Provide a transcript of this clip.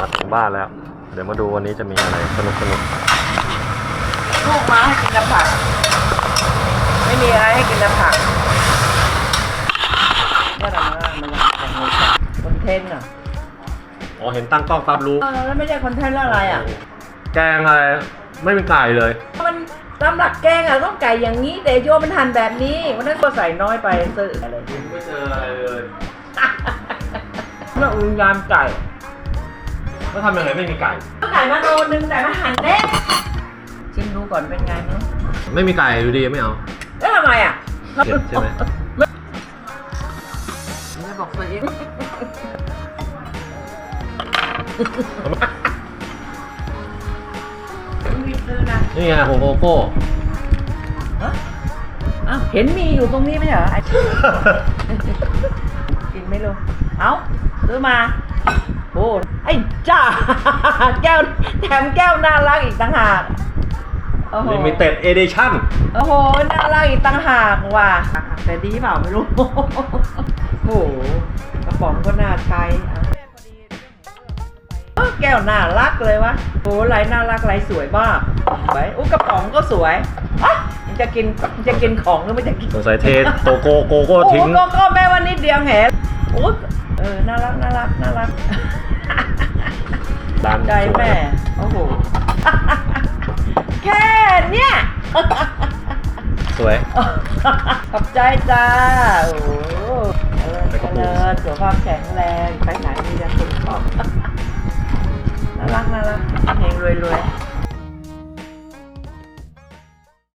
มาถึงบ้านแล้ว เดี๋ยวมาดูวันนี้จะมีอะไรสนุกสนุกลูกมาให้กินน้ำผัก ไม่มีอะไรให้กินน้ำผักเนี่ยอะไรนะมันยังไงคอนเทนต์อะอ๋อเห็นตั้งกล้องปั๊บรู้เออแล้วไม่ใช่คอนเทนต์แล้วอะไรอะ แกงอะไรไม่เป็นไก่เลย มันตำหลักแกงอะต้องไก่อย่างนี้แต่โยมันหั่นแบบนี้วันนั้นก็ใส่น้อยไปซื้ออะไรไม่เจออะไรเลยน่าอุญญาณไก่ แล้วทำยังไงไม่มีไก่เอาไก่มาโลนึงแต่มาหั่นเล็กชิมดูก่อนเป็นไงเนาะไม่มีไก่อยู่ดีไม่เอาแล้วทำไมอะเผ็ดใช่ไหมไม่บอกตัวเองรีบซื้อนะนี่ไงโฮโกโก้ฮะอ้าวเห็นมีอยู่ตรงนี้ไหมเหรอไอ้กินไหม่รู้เอ้าซื้อมา โอ้ไอ้จ้า แก้วแถมแก้วน่ารักอีกต่างหากโอ้โหลิมิเต็ดเอเดชั่นโอ้โหน่ารักอีกต่างหากว่ะแต่ดีเปล่าไม่รู้ โอ้โหกระป๋องก็น่าใช้อะเออแก้วน่ารักเลยวะโอ้ไหลน่ารักไหลสวยมากไปอุ้กระป๋องก็สวยอะมันจะกินมันจะกินของหรือไม่จะกินสงสัยเทโกโก้โกโก้โอ้ทิ้งโหก็ก็แม่วันนิดเดียวแหมโอ้ เออ น่ารัก น่ารัก น่ารักร้านใจสวยแม่ โอ้โห แค่เนี้ยสวย ขอบใจจ้า โอ้โหเออไปกระปุเจกริญสุขภาพแข็งแรง ไปไหนมีแต่คนชอบ น่ารัก น่ารักเฮงรวยรวยๆ